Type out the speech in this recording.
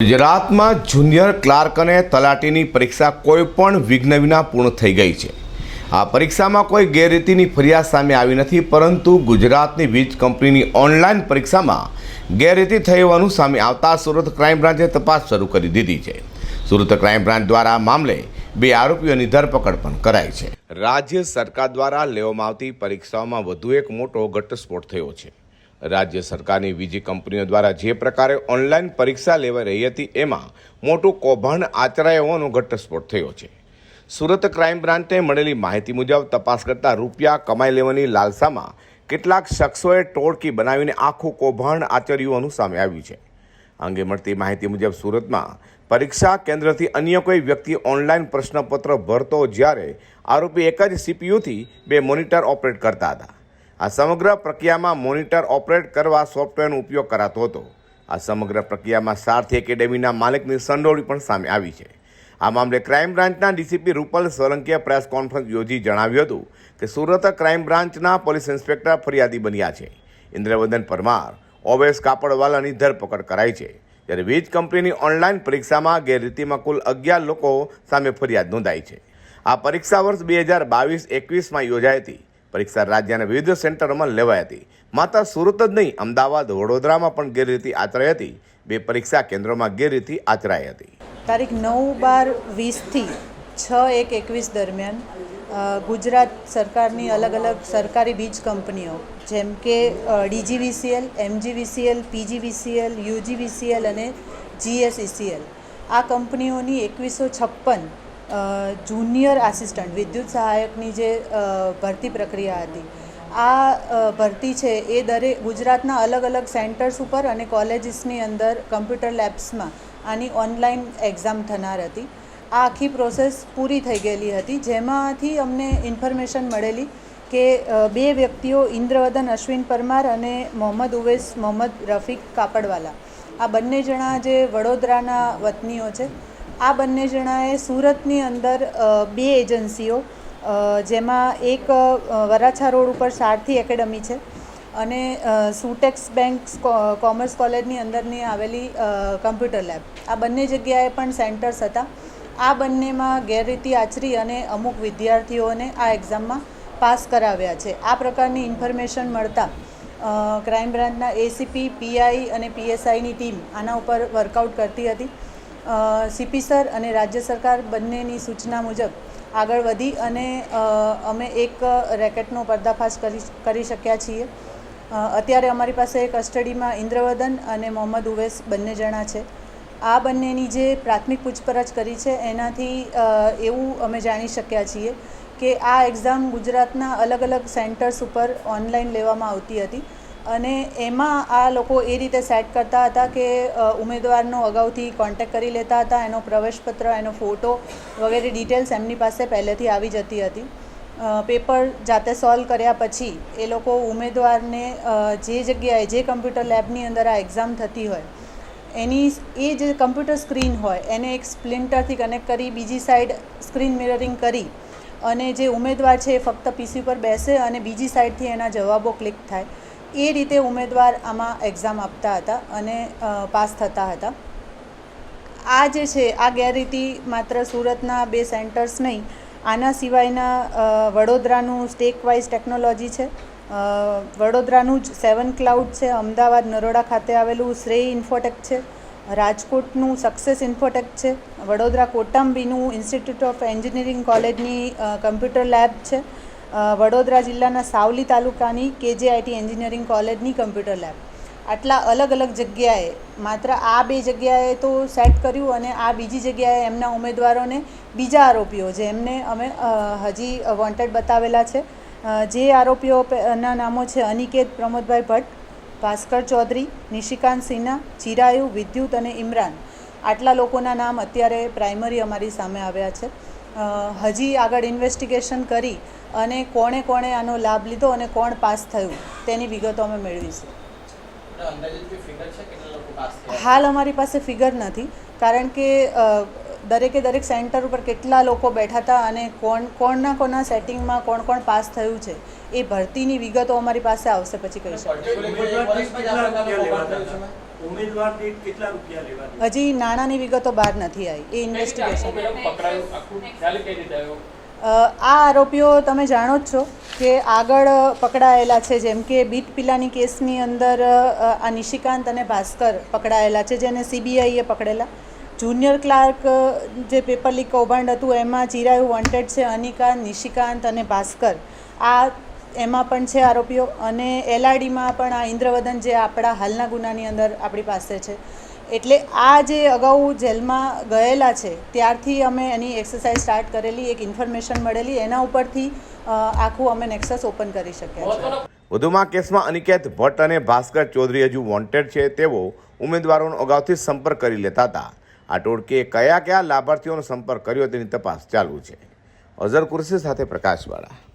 ગુજરાતમાં junior clerk અને તલાટીની પરીક્ષા કોઈ પણ વિઘ્ન વિના પૂર્ણ થઈ ગઈ છે. આ પરીક્ષામાં કોઈ ગેરરીતિની ફરિયાદ સામે આવી નથી, પરંતુ ગુજરાતની વીજ કંપનીની ઓનલાઈન પરીક્ષામાં ગેરરીતિ થઈ હોવાનું સામે આવતા સુરત ક્રાઇમ બ્રાન્ચે તપાસ શરૂ કરી દીધી છે. સુરત ક્રાઇમ બ્રાન્ચ દ્વારા આ મામલે બે આરોપીઓની ધરપકડ પણ કરાઈ છે. રાજ્ય સરકાર દ્વારા લેવામાં આવતી પરીક્ષાઓમાં વધુ એક મોટો ઘટસ્ફોટ થયો છે. રાજ્ય સરકારની વીજી કંપનીઓ દ્વારા જે પ્રકારે ઓનલાઈન પરીક્ષા લેવાઈ રહી હતી, એમાં મોટું કૌભાંડ આચરાય હોવાનો ઘટસ્ફોટ થયો છે. સુરત ક્રાઇમ બ્રાન્ચને મળેલી માહિતી મુજબ તપાસ કરતા રૂપિયા કમાઈ લેવાની લાલસામાં કેટલાક શખ્સોએ ટોળકી બનાવીને આખું કૌભાંડ આચર્યું સામે આવ્યું છે. અંગે મળતી માહિતી મુજબ સુરતમાં પરીક્ષા કેન્દ્રથી અન્ય કોઈ વ્યક્તિ ઓનલાઈન પ્રશ્નપત્ર ભરતો જ્યારે આરોપી એક જ સીપીયુથી બે મોનિટર ઓપરેટ કરતા હતા. આ સમગ્ર પ્રક્રિયામાં મોનિટર ઓપરેટ કરવા સોફ્ટવેરનો ઉપયોગ કરાતો હતો. આ સમગ્ર પ્રક્રિયામાં સારથી એકેડેમીના માલિકની સંડોવણી પણ સામે આવી છે. આ મામલે ક્રાઇમ બ્રાન્ચના ડીસીપી રૂપલ સોલંકીએ પ્રેસ કોન્ફરન્સ યોજી જણાવ્યું હતું કે સુરત ક્રાઇમ બ્રાન્ચના પોલીસ ઇન્સ્પેક્ટર ફરિયાદી બન્યા છે. ઇન્દ્રવર્ધન પરમાર, ઓવેસ કાપડવાલાની ધરપકડ કરાઈ છે. જ્યારે વીજ કંપનીની ઓનલાઈન પરીક્ષામાં ગેરરીતિમાં કુલ અગિયાર લોકો સામે ફરિયાદ નોંધાઈ છે. આ પરીક્ષા વર્ષ બે હજાર બાવીસ એકવીસમાં યોજાઈ હતી. પરીક્ષા રાજ્યના વિવિધ સેન્ટરોમાં લેવાઈ હતી. માત્ર સુરત જ નહીં, અમદાવાદ, વડોદરામાં પણ ગેરરીતિ આચરાઈ હતી. બે પરીક્ષા કેન્દ્રોમાં ગેરરીતિ આચરાઈ હતી. તારીખ નવ બાર વીસથી છ એક એકવીસ દરમિયાન ગુજરાત સરકારની અલગ અલગ સરકારી બીજ કંપનીઓ, જેમ કે ડીજીવીસીએલ, એમજીવીસીએલ, પીજીવીસીએલ, યુજીવીસીએલ અને જીએસઈસીએલ, આ કંપનીઓની એકવીસો છપ્પન જુનિયર આસિસ્ટન્ટ વિદ્યુત સહાયકની જે ભરતી પ્રક્રિયા હતી. આ ભરતી છે એ દરેક ગુજરાતના અલગ અલગ સેન્ટર્સ ઉપર અને કોલેજીસની અંદર કમ્પ્યુટર લેબ્સમાં આની ઓનલાઈન એક્ઝામ થનાર હતી. આ આખી પ્રોસેસ પૂરી થઈ ગયેલી હતી. જેમાંથી અમને ઇન્ફોર્મેશન મળેલી કે બે વ્યક્તિઓ ઇન્દ્રવદન, અશ્વિન પરમાર અને મોહમ્મદ ઉવેસ, મોહમ્મદ રફીક કાપડવાલા. આ બંને જણા જે વડોદરાના વતનીઓ છે આ બંને જણાએ સુરતની અંદર બે એજન્સીઓ જેમાં એક વરાછા રોડ ઉપર સારથી એકેડમી છે અને સુટેક્સ બેંક કોમર્સ કોલેજની અંદરની આવેલી કમ્પ્યુટર લેબ. આ બંને જગ્યાએ પણ સેન્ટર્સ હતા. આ બંનેમાં ગેરરીતિ આચરી અને અમુક વિદ્યાર્થીઓને આ એક્ઝામમાં પાસ કરાવ્યા છે. આ પ્રકારની ઇન્ફોર્મેશન મળતા ક્રાઇમ બ્રાન્ચના એસીપી પીઆઈ અને પીએસઆઈની ટીમ આના ઉપર વર્કઆઉટ કરતી હતી. સીપી સર અને રાજ્ય સરકાર બંનેની સૂચના મુજબ આગળ વધી અને અમે એક રેકેટનો પર્દાફાશ કરી કરી શક્યા છીએ. અત્યારે અમારી પાસે કસ્ટડીમાં ઇન્દ્રવદન અને મોહમ્મદ ઉવેસ બંને જણા છે. આ બંનેની જે પ્રાથમિક પૂછપરછ કરી છે, એનાથી એવું અમે જાણી શક્યા છીએ કે આ એક્ઝામ ગુજરાતના અલગ અલગ સેન્ટર્સ ઉપર ઓનલાઈન લેવામાં આવતી હતી. અને એમાં આ લોકો એ રીતે સેટ કરતા હતા કે ઉમેદવારનો અગાઉથી કોન્ટેક્ટ કરી લેતા હતા, એનો પ્રવેશપત્ર, એનો ફોટો વગેરે ડિટેલ્સ એમની પાસે પહેલેથી આવી જતી હતી. પેપર જાતે સોલ્વ કર્યા પછી એ લોકો ઉમેદવારને જે જગ્યાએ, જે કમ્પ્યુટર લેબની અંદર આ એક્ઝામ થતી હોય, એની એ જે કમ્પ્યુટર સ્ક્રીન હોય, એને એક સ્પ્લિન્ટરથી કનેક્ટ કરી, બીજી સાઈડ સ્ક્રીન મિરરિંગ કરી અને જે ઉમેદવાર છે એ ફક્ત પીસી પર બેસે અને બીજી સાઈડથી એના જવાબો ક્લિક થાય. એ રીતે ઉમેદવાર આમાં એક્ઝામ આપતા હતા અને પાસ થતા હતા. આ જે છે, આ ગેરરીતિ માત્ર સુરતના બે સેન્ટર્સ નહીં, આના સિવાયના વડોદરાનું સ્ટેક વાઇઝ ટેકનોલોજી છે વડોદરાનું જ સેવન ક્લાઉડ છે, અમદાવાદ, નરોડા ખાતે આવેલું શ્રેય ઇન્ફોટેક છે, રાજકોટનું સક્સેસ ઇન્ફોટેક છે, વડોદરા કોટાંબીનું ઇન્સ્ટિટ્યૂટ ઓફ એન્જિનિયરિંગ કોલેજની કમ્પ્યુટર લેબ છે વડોદરા જિલ્લાના સાવલી તાલુકાની કેજેઆઈટી એન્જિનિયરિંગ કોલેજની કમ્પ્યુટર લેબ. આટલા અલગ અલગ જગ્યાએ, માત્ર આ બે જગ્યાએ તો સેટ કર્યું અને આ બીજી જગ્યાએ એમના ઉમેદવારોને બીજા આરોપીઓ જેમને અમે હજી વોન્ટેડ બતાવેલા છે. જે આરોપીઓ પ- નામો છે અનિકેત પ્રમોદભાઈ ભટ્ટ, ભાસ્કર ચૌધરી, નિશિકાંત સિન્હા, ચિરાયુ, વિદ્યુત અને ઇમરાન. આટલા લોકોના નામ અત્યારે પ્રાઇમરી અમારી સામે આવ્યા છે. હજી આગળ ઇન્વેસ્ટિગેશન કરી અને કોણે કોણે આનો લાભ લીધો અને કોણ પાસ થયું તેની વિગતો અમે મેળવીશું. હાલ અમારી પાસે ફિગર નથી કારણ કે દરેકે દરેક સેન્ટર ઉપર કેટલા લોકો બેઠા હતા અને કોણ કોણના કોના સેટિંગમાં કોણ કોણ પાસ થયું છે એ ભરતીની વિગતો અમારી પાસે આવશે પછી કહી લેવા હજી નાણાંની વિગતો બહાર નથી આવી એ ઇન્વેસ્ટિગેશન આ આરોપીઓ તમે જાણો જ છો કે આગળ પકડાયેલા છે જેમ કે બીટ પિલાની કેસની અંદર આ નિશિકાંત અને ભાસ્કર પકડાયેલા છે જેને સીબીઆઈએ પકડેલા. જુનિયર ક્લાર્ક જે પેપર લીક કૌભાંડ હતું, એમાં ચિરાયુ વોન્ટેડ છે, અનિકા, નિશિકાંત અને ભાસ્કર. આ એમાં પણ છે આરોપીઓ અને એલઆરડીમાં પણ આ ઇન્દ્રવદન જે આપણા હાલના ગુનાની અંદર આપણી પાસે છે. એટલે આ જે અગાઉ જેલમાં ગયેલા છે, ત્યારથી અમે એની એક્સરસાઇઝ સ્ટાર્ટ કરેલી, એક ઇન્ફોર્મેશન મળેલી, એના ઉપરથી આખું અમે નેક્સસ ઓપન કરી શક્યા છે. વધુમાં કેસમાં અનિકેત ભટ્ટ અને ભાસ્કર ચૌધરી હજુ વોન્ટેડ છે તેવો ઉમેદવારોનો અગાઉથી સંપર્ક કરી લેતા હતા. આ ટોળકીએ કયા કયા લાભાર્થીઓનો સંપર્ક કર્યો તેની તપાસ ચાલુ છે. અઝર કુરશી સાથે પ્રકાશવાળા.